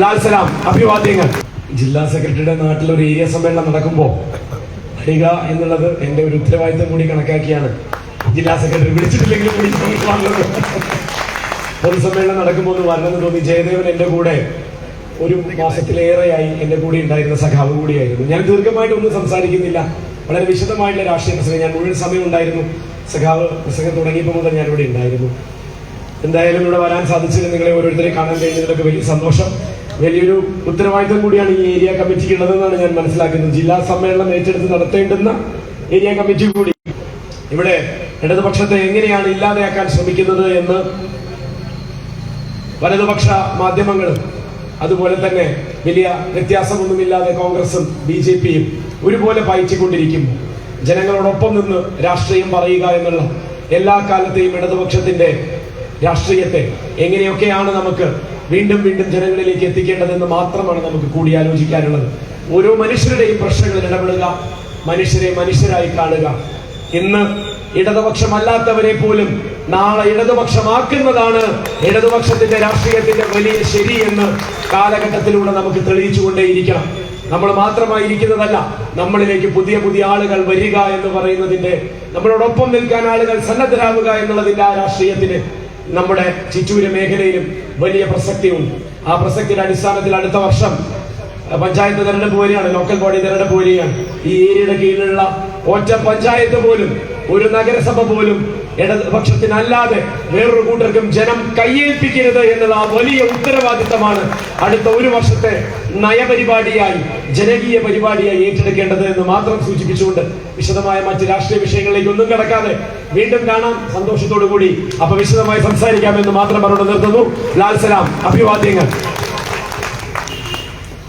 ലാൽ സലാം അഭിവാദ്യങ്ങൾ. ജില്ലാ സെക്രട്ടറിയുടെ നാട്ടിൽ ഒരു ഏരിയ സമ്മേളനം നടക്കുമ്പോൾ വരിക എന്നുള്ളത് എന്റെ ഒരു ഉത്തരവാദിത്തം കൂടി കണക്കാക്കിയാണ്. ജില്ലാ സെക്രട്ടറി വന്നത്. പൊതുസമ്മേളനം നടക്കുമ്പോൾ ഒന്ന് വരണമെന്ന് തോന്നി ജയദേവൻ എന്റെ കൂടെ ഒരു മാസത്തിലേറെയായി എന്റെ കൂടെ ഉണ്ടായിരുന്ന സഖാവ് കൂടിയായിരുന്നു. ഞാൻ ദീർഘമായിട്ടൊന്നും സംസാരിക്കുന്നില്ല. വളരെ വിശദമായിട്ടുള്ള രാഷ്ട്രീയ പ്രസംഗം. ഞാൻ മുഴുവൻ സമയം ഉണ്ടായിരുന്നു. സഖാവ് പ്രസംഗം തുടങ്ങിയപ്പോൾ മുതൽ ഞാനിവിടെ ഉണ്ടായിരുന്നു. എന്തായാലും ഇവിടെ വരാൻ സാധിച്ചതിൽ നിങ്ങളെ ഓരോരുത്തരെ കാണാൻ കഴിഞ്ഞതിലൊക്കെ വലിയ സന്തോഷം. വലിയൊരു ഉത്തരവാദിത്തം കൂടിയാണ് ഈ ഏരിയ കമ്മിറ്റിക്ക് ഉള്ളതെന്നാണ് ഞാൻ മനസ്സിലാക്കുന്നത്. ജില്ലാ സമ്മേളനം ഏറ്റെടുത്ത് നടത്തേണ്ടുന്ന ഏരിയ കമ്മിറ്റി കൂടി. ഇവിടെ ഇടതുപക്ഷത്തെ എങ്ങനെയാണ് ഇല്ലാതെയാക്കാൻ ശ്രമിക്കുന്നത് എന്ന് വലതുപക്ഷ മാധ്യമങ്ങളും അതുപോലെ തന്നെ വലിയ വ്യത്യാസമൊന്നുമില്ലാതെ കോൺഗ്രസും ബി ജെ പിയും ഒരുപോലെ പയറ്റിക്കൊണ്ടിരിക്കുന്നു ജനങ്ങളോടൊപ്പം നിന്ന് രാഷ്ട്രീയം പറയുക എന്നുള്ള എല്ലാ കാലത്തെയും ഇടതുപക്ഷത്തിന്റെ രാഷ്ട്രീയത്തെ എങ്ങനെയൊക്കെയാണ് നമുക്ക് വീണ്ടും വീണ്ടും ജനങ്ങളിലേക്ക് എത്തിക്കേണ്ടതെന്ന് മാത്രമാണ് നമുക്ക് കൂടിയാലോചിക്കാനുള്ളത്. ഓരോ മനുഷ്യരുടെയും പ്രശ്നങ്ങളിൽ ഇടപെടുക മനുഷ്യരെ മനുഷ്യരായി കാണുക. ഇന്ന് ഇടതുപക്ഷമല്ലാത്തവരെ പോലും നാളെ ഇടതുപക്ഷമാക്കുന്നതാണ് ഇടതുപക്ഷത്തിന്റെ രാഷ്ട്രീയത്തിന്റെ വലിയ ശരി എന്ന് കാലഘട്ടത്തിലൂടെ നമുക്ക് തെളിയിച്ചുകൊണ്ടേയിരിക്കണം. നമ്മൾ മാത്രമായിരിക്കുന്നതല്ല നമ്മളിലേക്ക് പുതിയ പുതിയ ആളുകൾ വരിക എന്ന് പറയുന്നതിന്റെ നമ്മളോടൊപ്പം നിൽക്കാൻ ആളുകൾ സന്നദ്ധരാകുക എന്നുള്ളതിന്റെ ആ രാഷ്ട്രീയത്തിന് നമ്മുടെ ചിറ്റൂര് മേഖലയിലും വലിയ പ്രസക്തിയുണ്ട്. ആ പ്രസക്തിയുടെ അടിസ്ഥാനത്തിൽ അടുത്ത വർഷം പഞ്ചായത്ത് തെരഞ്ഞെടുപ്പ് വരികയാണ്. ലോക്കൽ ബോഡി തെരഞ്ഞെടുപ്പ് വരികയാണ്. ഈ ഏരിയയുടെ കീഴിലുള്ള ഒറ്റ പഞ്ചായത്ത് പോലും ഒരു നഗരസഭ പോലും ഇടതുപക്ഷത്തിനല്ലാതെ വേറൊരു കൂട്ടർക്കും ജനം കയ്യേൽപ്പിക്കരുത് എന്നുള്ള ആ വലിയ ഉത്തരവാദിത്തമാണ് അടുത്ത ഒരു വർഷത്തെ നയപരിപാടിയായി ജനകീയ പരിപാടിയായി ഏറ്റെടുക്കേണ്ടത് എന്ന് മാത്രം സൂചിപ്പിച്ചുകൊണ്ട് വിശദമായ മറ്റ് രാഷ്ട്രീയ വിഷയങ്ങളിലേക്ക് ഒന്നും കിടക്കാതെ വീണ്ടും കാണാം. സന്തോഷത്തോടു കൂടി അപ്പൊ വിശദമായി സംസാരിക്കാമെന്ന് മാത്രം പറഞ്ഞു നിർത്തുന്നു. ലാൽ സലാം. അഭിവാദ്യങ്ങൾ.